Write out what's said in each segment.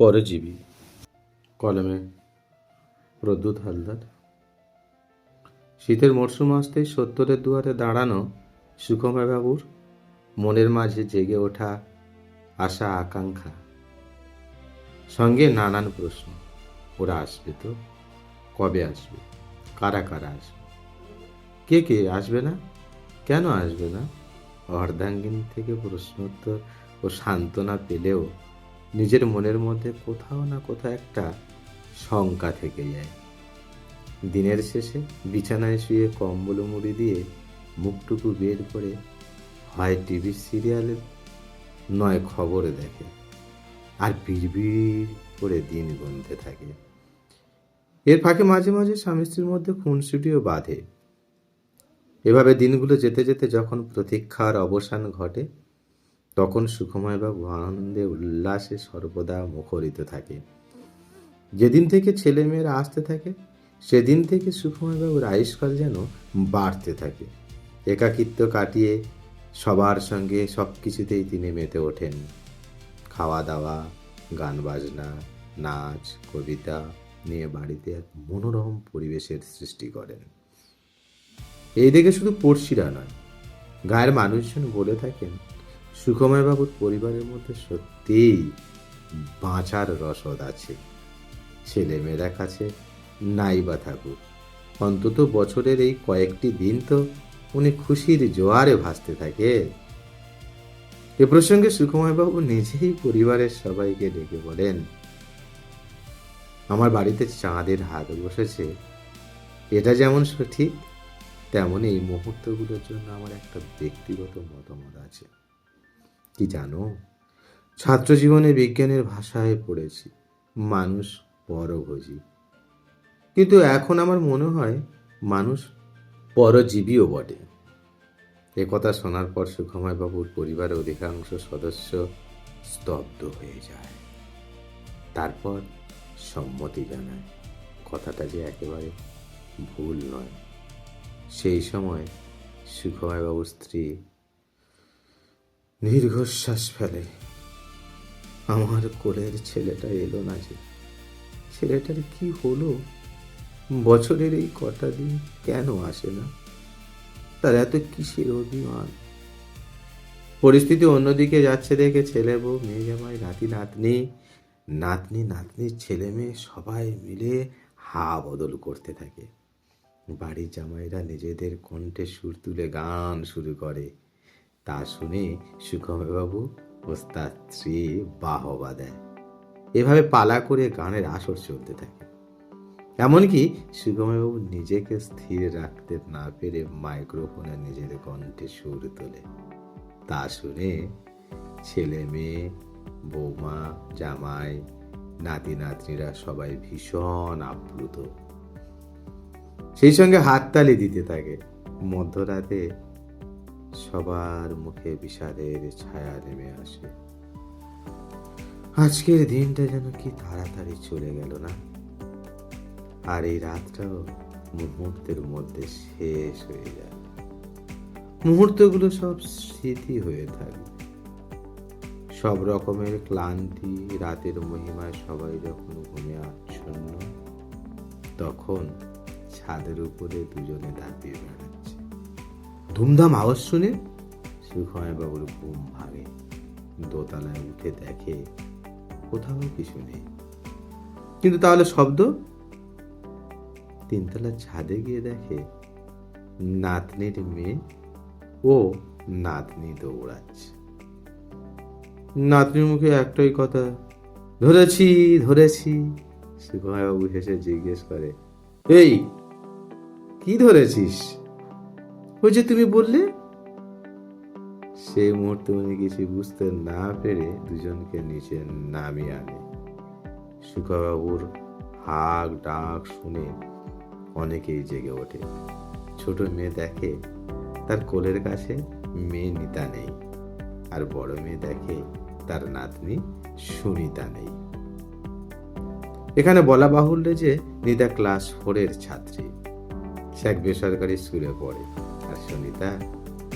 পরজীবী। কলমে প্রদ্যুৎ হালদার। শীতের মরশুম আসতেই সত্তরের দুয়ারে দাঁড়ানো সুখময় বাবুর মনের মাঝে জেগে ওঠা আশা আকাঙ্ক্ষা। সঙ্গে নানান প্রশ্ন, ওরা আসবে তো? কবে আসবে? কারা কারা আসবে? কে কে আসবে না? কেন আসবে না? অর্ধাঙ্গিনী থেকে প্রশ্নোত্তর ও সান্ত্বনা পেলেও নিজের মনের মধ্যে কোথাও না কোথাও একটা শঙ্কা থেকে যায়। দিনের শেষে বিছানায় শুয়ে কম্বল মুড়ি দিয়ে মুখটুকু বের করে হয় টিভি সিরিয়ালে নয় খবরে দেখে আর বিড়বিড় করে দিন গুনতে থাকে। এর ফাঁকে মাঝে মাঝে স্বামী স্ত্রীর মধ্যে খুনসুটিও বাঁধে। এভাবে দিনগুলো যেতে যেতে যখন প্রতীক্ষার অবসান ঘটে তখন সুখময়বাবু আনন্দে উল্লাসে সর্বদা মুখরিত থাকে। যেদিন থেকে ছেলেমেয়েরা আসতে থাকে, সেদিন থেকে সুখময়বাবুর আয়ুষ্কাল যেন বাড়তে থাকে। একাকিত্ব কাটিয়ে সবার সঙ্গে সব কিছুতেই তিনি মেতে ওঠেন। খাওয়া দাওয়া গান বাজনা নাচ, কবিতা নিয়ে বাড়িতে এক মনোরম পরিবেশের সৃষ্টি করেন। এই দেখে শুধু পড়শিরা নয়, গায়ের মানুষজন বলে থাকেন সুখময়বাবুর পরিবারের মধ্যে সত্যিই বাঁচার রসদ আছে। ছেলেমেয়েরা কাছে নাই বা থাকুক অন্তত বছরের এই কয়েকটি দিন তো উনি খুশির জোয়ারে ভাসতে থাকে। এ প্রসঙ্গে সুখময়বাবু নিজেই পরিবারের সবাইকে ডেকে বলেন, আমার বাড়িতে চাঁদের হাত বসেছে। এটা যেমন সঠিক, তেমন এই মুহূর্তগুলোর জন্য আমার একটা ব্যক্তিগত মতামত আছে। কি জানো? ছাত্র জীবনে বিজ্ঞানের ভাষায় পড়েছি, মানুষ পরভোজী। কিন্তু এখন আমার মনে হয় মানুষ পরজীবীও বটে। একথা শোনার পর সুখময় বাবুর পরিবারের অধিকাংশ সদস্য স্তব্ধ হয়ে যায়। তারপর সম্মতি জানায়, কথাটা যে একেবারে ভুল নয়। সেই সময় সুখময় বাবুর স্ত্রী দীর্ঘশ্বাস ফেলে। আমার কোলের ছেলেটা এলো না যে। ছেলেটার কি হলো? বছরের এই কটা দিন কেন আসে না? তার এত কিসের অভিমান? পরিস্থিতি অন্যদিকে যাচ্ছে দেখে ছেলে বউ, মেয়ে জামাই, নাতি, নাতনি নাতনি নাতনির ছেলে মেয়ে সবাই মিলে হা বদল করতে থাকে। বাড়ির জামাইরা নিজেদের কণ্ঠে সুর তুলে গান শুরু করে। তা শুনে সুখমবাবু ও তার স্ত্রী বাহবা দেয় এভাবে পালা করে গানের আসর চলতে থাকে। এমনকি সুগমবাবু নিজেকে স্থির রাখতে না পেরে মাইক্রোফোনে নিজের কণ্ঠে সুর তোলে। তা শুনে ছেলে মেয়ে, বৌমা, জামাই, নাতি নাতনিরা সবাই ভীষণ আপ্লুত। সেই সঙ্গে হাততালি দিতে থাকে। মধ্যরাতে সবার মুখে বিষাদের ছায়া নেমে আসে। আজকের দিনটা যেন কি তাড়াতাড়ি চলে গেল না? আর এই রাতটাও মুহূর্তের মধ্যে শেষ হয়ে যায়। মুহূর্তগুলো সব স্মৃতি হয়ে থাকে। সব রকমের ক্লান্তি, রাতের মহিমায় সবাই যখন ঘুমে আচ্ছন্ন, তখন ছাদের উপরে দুজনে দাঁড়িয়ে বেড়াচ্ছে। ধুমধাম আওয়াজ শুনে বাবুর ঘুম ভাঙে, দোতলায় উঠে দেখে কোথাও কিছু নেই। কিন্তু তাহলে শব্দ? তিনতলা ছাদে গিয়ে দেখে নাতনির মেয়ে ও নাতনি দৌড়াচ্ছে। নাতনির মুখে একটাই কথা, ধরেছি ধরেছি। সুখময়বাবু হেসে জিজ্ঞেস করে, এই, কি ধরেছিস? ওই যে তুমি বললে? সেই মুহূর্তে উনি কিছু বুঝতে না পেরে দুজনকে নিচে নামিয়ে আনে। সুখবাবুর হাক ডাক শুনে অনেকেই জেগে ওঠে। ছোট মেয়ে দেখে তার কোলের কাছে মেয়ে নিতা নেই আর বড় মেয়ে দেখে তার নাতনি সুনিতা নেই। এখানে বলা বাহুল্য যে নিতা ক্লাস ফোরের ছাত্রী। সে এক বেসরকারি স্কুলে পড়ে। আর সুনিতা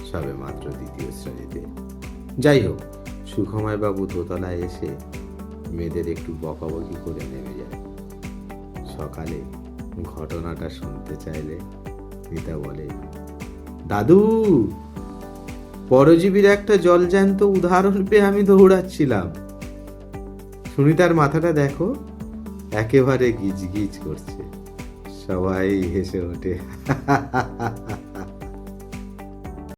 সবে মাত্র দ্বিতীয় শ্রেণীতে। যাই হোক সুখময় বাবু দোতলায় এসে মেয়েদের একটু বকাবকি করে নেমে যায় সকালে ঘটনাটা শুনতে চাইলে মিতা বলে, দাদু, পরজীবীর একটা জলজ্যান্ত উদাহরণ পেয়ে আমি দৌড়াচ্ছিলাম। সুনিতার মাথাটা দেখো, একেবারে গিজ গিজ করছে। সবাই হেসে ওঠে